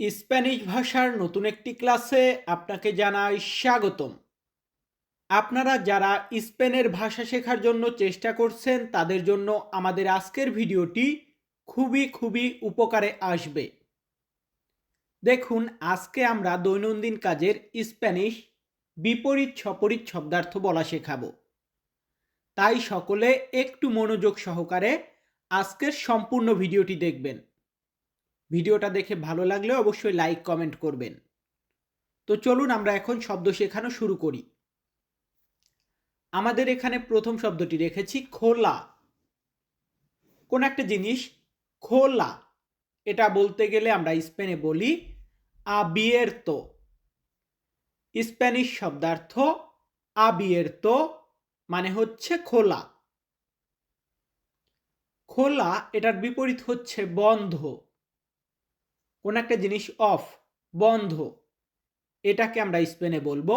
Spanish ভাষার নতুন একটি ক্লাসে আপনাকে জানাই স্বাগতম। আপনারা যারা স্পেনের ভাষা শেখার জন্য চেষ্টা করছেন, তাদের জন্য আমাদের আজকের ভিডিওটি খুবই খুবই উপকারে আসবে। দেখুন, আজকে আমরা দৈনন্দিন কাজের স্প্যানিশ বিপরীত সপরীত শব্দার্থ বলা শেখাবো। তাই সকলে একটু মনোযোগ সহকারে আজকের সম্পূর্ণ ভিডিওটি দেখবেন। ভিডিওটা দেখে ভালো লাগলে অবশ্যই লাইক কমেন্ট করবেন। তো চলুন আমরা এখন শব্দ শেখানো শুরু করি। আমাদের এখানে প্রথম শব্দটি রেখেছি, খোলা। কোন একটা জিনিস, খোলা। এটা বলতে গেলে আমরা স্পেনে বলি আবিয়েরতো। স্প্যানিশ শব্দার্থ আবিয়েরতো মানে হচ্ছে খোলা। খোলা এটার বিপরীত হচ্ছে বন্ধ। কোন একটা জিনিস অফ, বন্ধ, এটাকে আমরা স্পেনে বলব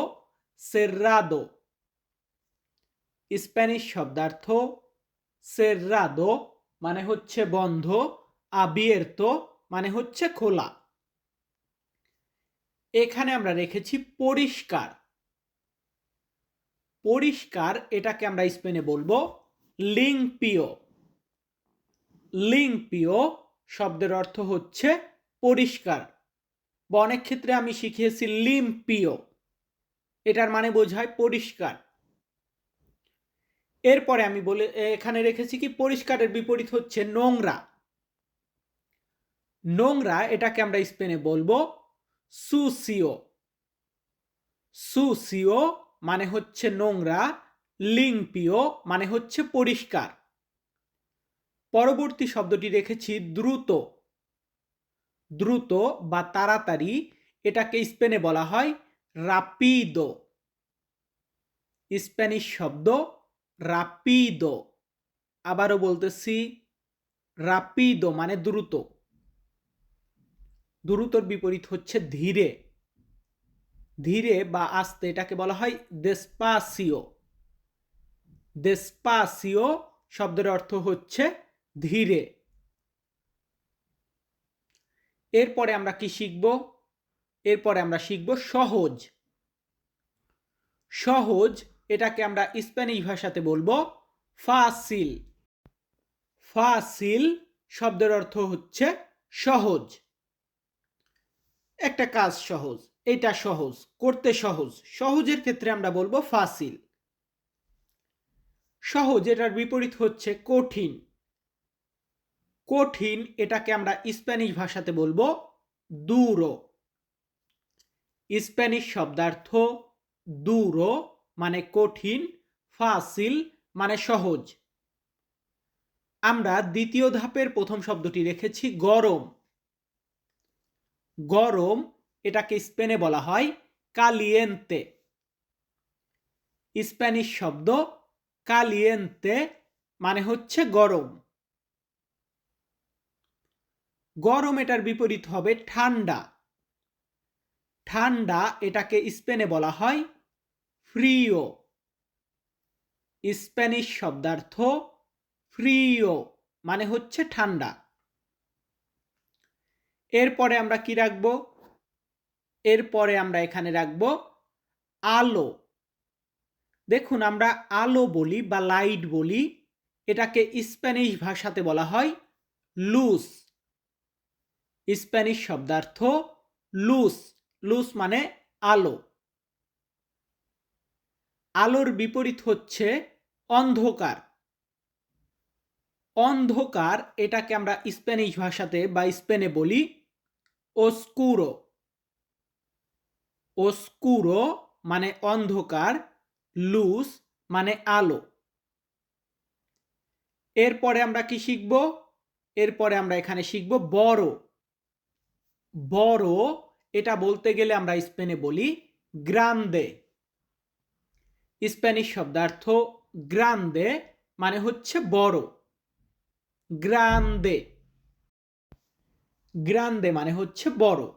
সের্রাদো স্প্যানিশ শব্দার্থ সের্রাদো মানে হচ্ছে বন্ধ আবিয়ের্তো মানে হচ্ছে খোলা। এখানে আমরা রেখেছি পরিষ্কার। পরিষ্কার এটাকে আমরা স্পেনে বলব লিংপিও লিংপিও শব্দের অর্থ হচ্ছে পরিষ্কার। বা অনেক ক্ষেত্রে আমি শিখিয়েছি লিম্পিও। এটার মানে বোঝায় পরিষ্কার। এরপরে আমি বলে এখানে রেখেছি কি? পরিষ্কারের বিপরীত হচ্ছে নোংরা। নোংরা, এটাকে আমরা স্পেনে বলব সুসিও। সুসিও মানে হচ্ছে নোংরা লিংপিও মানে হচ্ছে পরিষ্কার। পরবর্তী শব্দটি রেখেছি দ্রুত। দ্রুত বা তাড়াতাড়ি এটাকে স্পেনে বলা হয় রাপিদো। স্প্যানিশ শব্দ রাপিদো। আবারও বলতেছি রাপিদো মানে দ্রুত। দ্রুতর বিপরীত হচ্ছে ধীরে। ধীরে বা আস্তে এটাকে বলা হয় দেসপাসিও। দেসপাসিও শব্দের অর্থ হচ্ছে ধীরে। এরপরে আমরা কি শিখব? এরপরে আমরা শিখব সহজ। সহজ, এটাকে আমরা স্প্যানিশ ভাষাতে বলব ফাসিল। ফাসিল শব্দের অর্থ হচ্ছে সহজ। একটা কাজ সহজ, এটা সহজ, করতে সহজ। সহজের ক্ষেত্রে আমরা বলব ফাসিল। সহজ, এটার বিপরীত হচ্ছে কঠিন। কঠিন, এটাকে আমরা স্প্যানিশ ভাষাতে বলব দুরো। স্প্যানিশ শব্দার্থ দুরো মানে কঠিন, ফাসিল মানে সহজ। আমরা দ্বিতীয় ধাপের প্রথম শব্দটি রেখেছি গরম। গরম এটাকে স্পেনে বলা হয় কালিয়েন্তে। স্প্যানিশ শব্দ কালিয়েন্তে মানে হচ্ছে গরম। গরম এটার বিপরীত হবে ঠান্ডা। ঠান্ডা এটাকে স্পেনে বলা হয় ফ্রিও। স্প্যানিশ শব্দার্থ ফ্রিও মানে হচ্ছে ঠান্ডা। এরপরে আমরা কি রাখব? এরপরে আমরা এখানে রাখব আলো। দেখুন, আমরা আলো বলি বা লাইট বলি, এটাকে স্প্যানিশ ভাষাতে বলা হয় লুস স্প্যানিশ শব্দার্থ লুস লুস মানে আলো। আলোর বিপরীত হচ্ছে অন্ধকার। অন্ধকার এটাকে আমরা স্প্যানিশ ভাষাতে বা স্পেনে বলি ওস্কুরো ওস্কুরো মানে অন্ধকার লুস মানে আলো। এরপরে আমরা কি শিখব? এরপরে আমরা এখানে শিখব বড়। বড়, এটা বলতে গেলে আমরা স্পেনে বলি গ্রান্দে। স্প্যানিশ শব্দার্থ গ্রান্দে মানে হচ্ছে বড়। গ্রান্দে। গ্রান্দে মানে হচ্ছে বড়।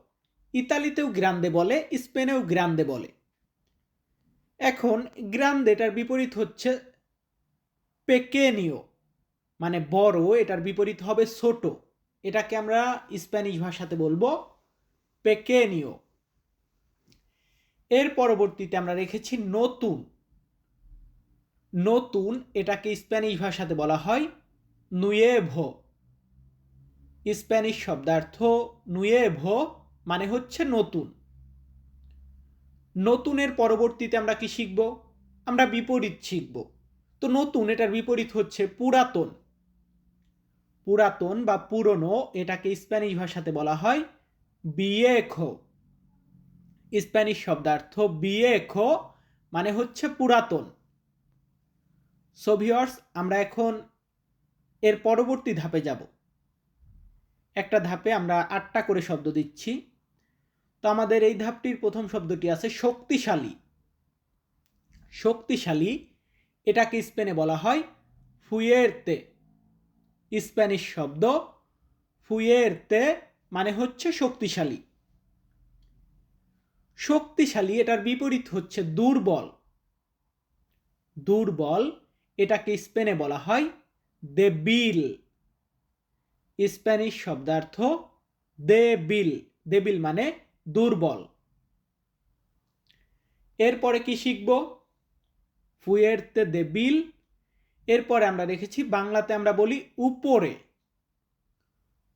ইতালিতেও গ্রান্দে বলে, স্পেনেও গ্রান্দে বলে। এখন গ্রান্দে এটার বিপরীত হচ্ছে পেকেনিও মানে বড়, এটার বিপরীত হবে ছোট। এটাকে আমরা স্প্যানিশ ভাষাতে বলব পেকেনিও এর পরবর্তীতে আমরা রেখেছি নতুন। নতুন এটাকে স্প্যানিশ ভাষাতে বলা হয় নুয়েভো স্প্যানিশ শব্দার্থ নুয়েভো মানে হচ্ছে নতুন। নতুনের পরবর্তীতে আমরা কি শিখব? আমরা বিপরীত শিখব। তো নতুন এটার বিপরীত হচ্ছে পুরাতন। পুরাতন বা পুরনো, এটাকে স্প্যানিশ ভাষাতে বলা হয় বিয়েখো। স্প্যানিশ শব্দার্থ বিয়েখো মানে হচ্ছে পুরাতন। সোভিয়র্স আমরা এখন এর পরবর্তী ধাপে যাব। একটা ধাপে আমরা আটটা করে শব্দ দিচ্ছি। তো আমাদের এই ধাপটির প্রথম শব্দটি আছে শক্তিশালী। শক্তিশালী, এটাকে স্পেনে বলা হয় ফুয়েরতে। স্প্যানিশ শব্দ ফুয়েরতে মানে হচ্ছে শক্তিশালী। শক্তিশালী এটার বিপরীত হচ্ছে দুর্বল। দুর্বল এটাকে স্পেনে বলা হয় দে বিল স্প্যানিশ শব্দার্থ দেবিল। দেবিল মানে দুর্বল। এরপরে কি শিখব? ফুয়েরতে দেবিল এরপরে আমরা রেখেছি বাংলাতে আমরা বলি উপরে।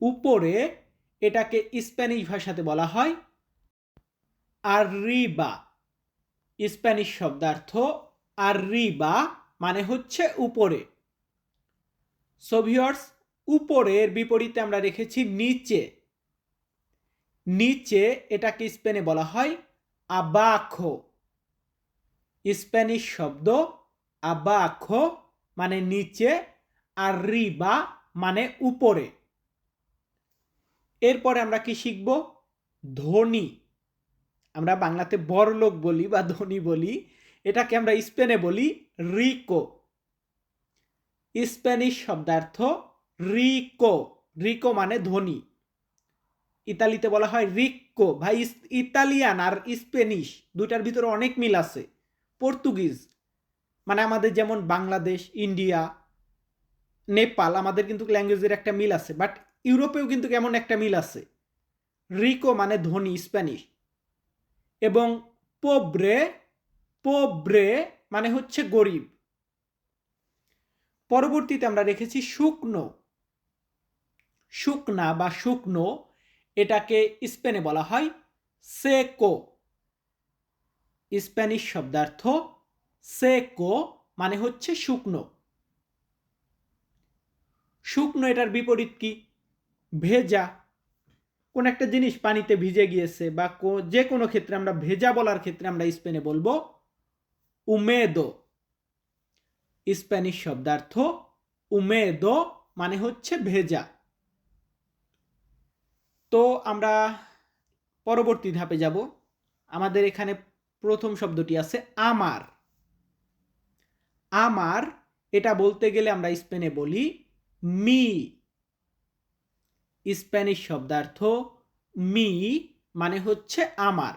উপরে এটাকে স্প্যানিশ ভাষাতে বলা হয় আর রিবা স্প্যানিশ শব্দার্থ আর রিবা মানে হচ্ছে উপরে। সোভিয়র্স উপরের বিপরীতে আমরা রেখেছি নিচে। নিচে এটাকে স্পেনে বলা হয় আবাখো স্প্যানিশ শব্দ আবাখো মানে নিচে আর রিবা মানে উপরে। এরপরে আমরা কি শিখব? ধনী। আমরা বাংলাতে বড়লোক বলি বা ধনী বলি। এটাকে আমরা স্পেনে বলি রিকো। স্প্যানিশ শব্দার্থ রিকো। রিকো মানে ধনী। ইতালিতে বলা হয় রিক্কো ভাই ইতালিয়ান আর স্পেনিশ। দুইটার ভিতরে অনেক মিল আছে। পর্তুগিজ। মানে আমাদের যেমন বাংলাদেশ, ইন্ডিয়া, নেপাল, আমাদের কিন্তু ল্যাঙ্গুয়েজের একটা মিল আছে বাট ইউরোপেও কিন্তু এমন একটা মিল আছে। রিকো মানে ধনী স্প্যানিশ এবং পোব্রে পোব্রে মানে হচ্ছে গরিব। পরবর্তীতে আমরা রেখেছি শুকনো। শুকনা বা শুকনো এটাকে স্পেনে বলা হয় সেকো স্প্যানিশ শব্দার্থ সেকো মানে হচ্ছে শুকনো। শুকনো এটার বিপরীত কি? ভেজা। কোন একটা জিনিস পানিতে ভিজে গিয়েছে বা যে কোনো ক্ষেত্রে আমরা ভেজা বলার ক্ষেত্রে আমরা স্পেনে বলব উমেদো। স্প্যানিশ শব্দার্থ উমেদো মানে হচ্ছে ভেজা। তো আমরা পরবর্তী ধাপে যাব। আমাদের এখানে প্রথম শব্দটি আছে আমার। আমার, এটা বলতে গেলে আমরা স্পেনে বলি মি। স্প্যানিশ শব্দার্থ মি মানে হচ্ছে আমার।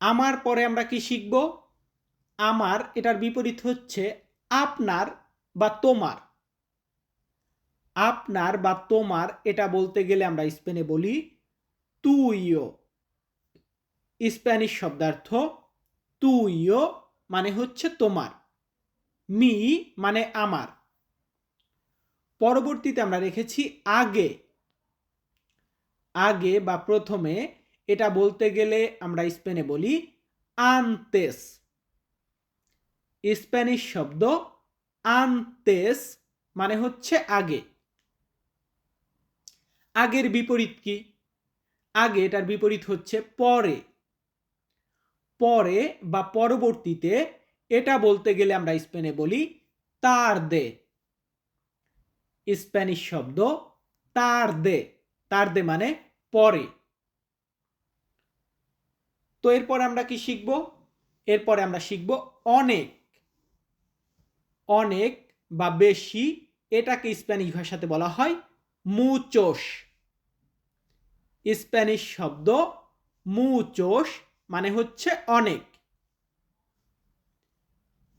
আমার পরে আমরা কি শিখব? আমার, এটার বিপরীত হচ্ছে আপনার বা তোমার। আপনার বা তোমার, এটা বলতে গেলে আমরা স্পেনে বলি তুইও। স্প্যানিশ শব্দার্থ তুইও মানে হচ্ছে তোমার। মি মানে আমার। পরবর্তীতে আমরা রেখেছি আগে। আগে বা প্রথমে এটা বলতে গেলে আমরা স্পেনে বলি আনতেস। স্প্যানিশ শব্দ আনতেস মানে হচ্ছে আগে। আগের বিপরীত কি? আগে এটার বিপরীত হচ্ছে পরে। পরে বা পরবর্তীতে এটা বলতে গেলে আমরা স্পেনে বলি তার দে। স্প্যানিশ শব্দ তার দে। তার দে মানে পরে। তো এরপর আমরা কি শিখব? এরপরে আমরা শিখব অনেক। অনেক বা বেশি এটাকে স্প্যানিশ ভাষাতে বলা হয় মুচোস। স্প্যানিশ শব্দ মুচোস মানে হচ্ছে অনেক।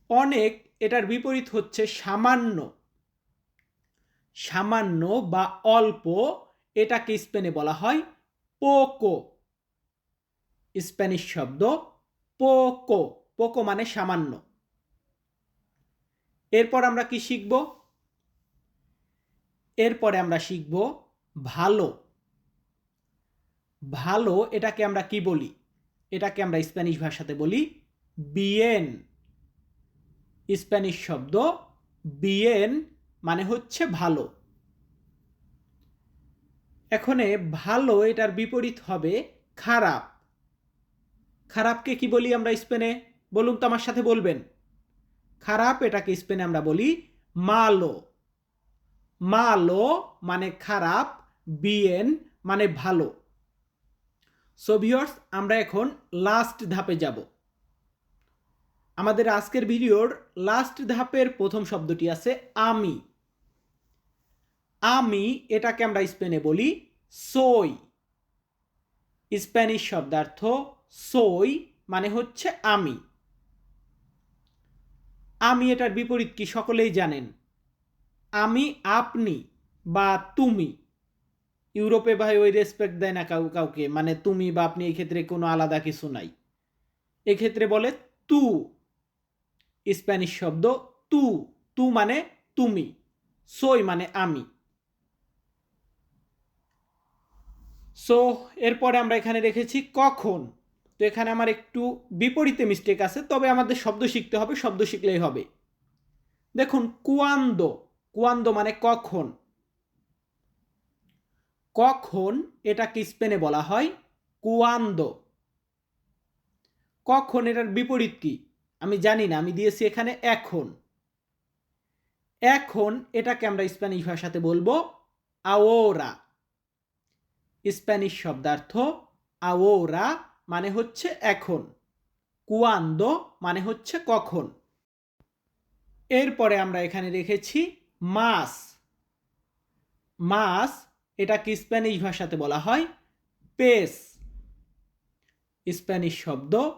অনেক এটার বিপরীত হচ্ছে সামান্য। সামান্য বা অল্প এটাকে স্পেনে বলা হয় পোকো। স্প্যানিশ শব্দ পোকো। পোকো মানে সামান্য। এরপর আমরা কি শিখব? এরপরে আমরা শিখব ভালো। ভালো এটাকে আমরা কি বলি? এটাকে আমরা স্প্যানিশ ভাষাতে বলি বিয়েন। স্প্যানিশ শব্দ বিয়েন মানে হচ্ছে ভালো। এখানে ভালো এটার বিপরীত হবে খারাপ। খারাপকে কি বলি আমরা স্পেনে? বলুন তো আমার সাথে বলবেন। খারাপ এটাকে স্পেনে আমরা বলি মালো। মালো মানে খারাপ, বিয়েন মানে ভালো। সো ভিউয়ার্স আমরা এখন লাস্ট ধাপে যাব। আমাদের আজকের ভিডিওর লাস্ট ধাপের প্রথম শব্দটি আছে আমি। আমি এটাকে আমরা স্পেনে বলি সই স্প্যানিশ শব্দার্থ সই মানে হচ্ছে আমি। আমি এটার বিপরীত কি সকলেই জানেন? আমি আপনি বা তুমি। ইউরোপে ভাই ওই রেসপেক্ট দেয় না কাউ, কাউকে। মানে তুমি বা আপনি এই ক্ষেত্রে কোনো আলাদা কিছু নাই। এক্ষেত্রে বলে তু। স্প্যানিশ শব্দ তু। তু মানে তুমি। সই মানে আমি। সো, এরপরে আমরা এখানে রেখেছি কখন। তো এখানে আমার একটু বিপরীতে মিস্টেক আছে, তবে আমাদের শব্দ শিখতে হবে, শব্দ শিখলেই হবে। দেখুন, কুয়ান্দো। কুয়ান্দো মানে কখন। কখন এটাকে স্পেনে বলা হয়? কুয়ান্দো। কখন এটার বিপরীত কি? আমি জানি না, আমি দিয়েছি এখানে এখন। এখন এটাকে আমরা স্প্যানিশ ভাষাতে বলব আওরা। স্প্যানিশ শব্দার্থ আওরা মানে হচ্ছে এখন। কুয়ান্দো মানে হচ্ছে কখন। এরপরে আমরা এখানে রেখেছি মাস মাস এটাকে স্প্যানিশ ভাষাতে বলা হয় পেস। স্প্যানিশ শব্দ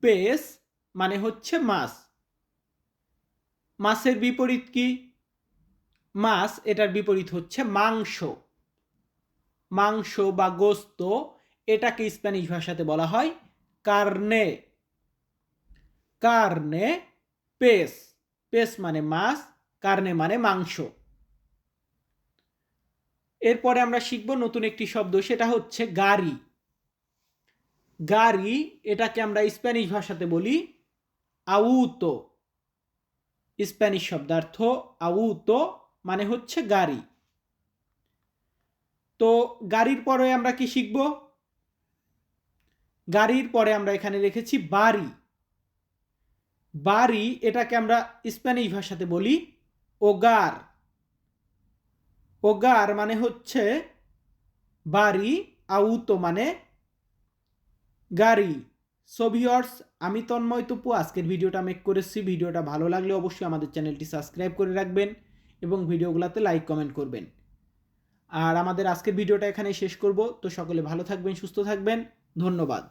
পেস মানে হচ্ছে মাছ। মাছের বিপরীত কি? মাছ, এটার বিপরীত হচ্ছে মাংস। মাংস বা গোস্ত, এটাকে স্প্যানিশ ভাষাতে বলা হয় কার্নে। কার্নে পেস। পেস মানে মাছ, কার্নে মানে মাংস। এরপরে আমরা শিখব নতুন একটি শব্দ, সেটা হচ্ছে গাড়ি। গাড়ি, এটাকে আমরা স্প্যানিশ ভাষাতে বলি আউতো। স্প্যানিশ শব্দার্থ আউতো মানে হচ্ছে গাড়ি। তো গাড়ির পরে আমরা কি শিখব? গাড়ির পরে আমরা এখানে রেখেছি বাড়ি। বাড়ি, এটাকে আমরা স্প্যানিশ ভাষাতে বলি ওগার। ওগার মানে হচ্ছে বাড়ি, আউতো মানে গাড়ি। সো ভিওর্স আমি তন্ময় তপু, আজকের ভিডিওটা মেক করেছি। ভিডিওটা ভালো লাগলে অবশ্যই আমাদের চ্যানেলটি সাবস্ক্রাইব করে রাখবেন এবং ভিডিওগুলোতে লাইক কমেন্ট করবেন। আর আমাদের আজকের ভিডিওটা এখানে শেষ করব। তো সকলে ভালো থাকবেন, সুস্থ থাকবেন। ধন্যবাদ।